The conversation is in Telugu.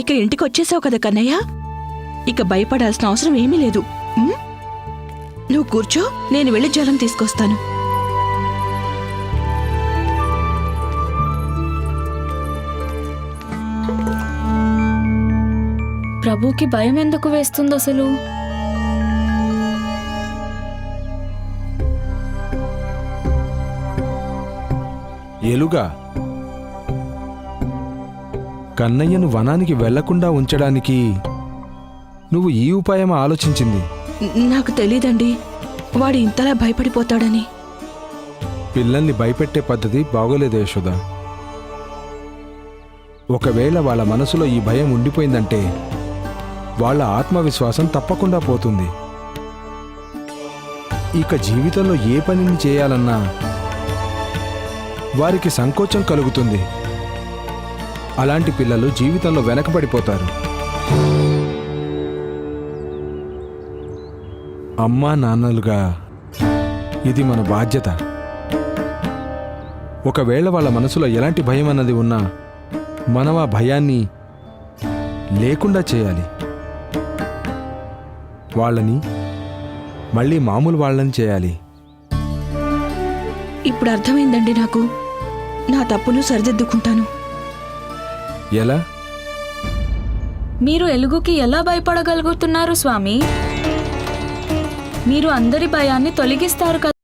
ఇక ఇంటికి వచ్చేసావు కదా కన్నయ్య? ఇక భయపడాల్సిన అవసరం ఏమీ లేదు? నువ్వు కూర్చో నేను వెళ్ళి జలం తీసుకొస్తాను. ప్రభుకి భయం ఎందుకు వేస్తుంది అసలు ఎలుగా కన్నయ్యను వనానికి వెళ్ళకుండా ఉంచడానికి నువ్వు ఈ ఉపాయం ఆలోచించింది. నాకు తెలీదండి. వాడు ఇంతలా భయపడిపోతాడని. పిల్లల్ని భయపెట్టే పద్ధతి బాగోలేదు యశోద. ఒకవేళ వాళ్ళ మనసులో ఈ భయం ఉండిపోయిందంటే వాళ్ళ ఆత్మవిశ్వాసం తప్పకుండా పోతుంది. ఇక జీవితంలో ఏ పనిని చేయాలన్నా వారికి సంకోచం కలుగుతుంది. అలాంటి పిల్లలు జీవితంలో వెనకబడిపోతారు. అమ్మా నాన్నలుగా ఇది మన బాధ్యత. ఒకవేళ వాళ్ళ మనసులో ఎలాంటి భయం అన్నది ఉన్నా మనం ఆ భయాన్ని లేకుండా చేయాలి. వాళ్ళని మళ్ళీ మామూలు వాళ్ళని చేయాలి. ఇప్పుడు అర్థమైందండి నాకు. నా తప్పును సరిదిద్దుకుంటాను. ఎలా? మీరు ఎలుగుకి ఎలా భయపడగలుగుతున్నారు స్వామి? మీరు అందరి భయాన్ని తొలగిస్తారు కదా.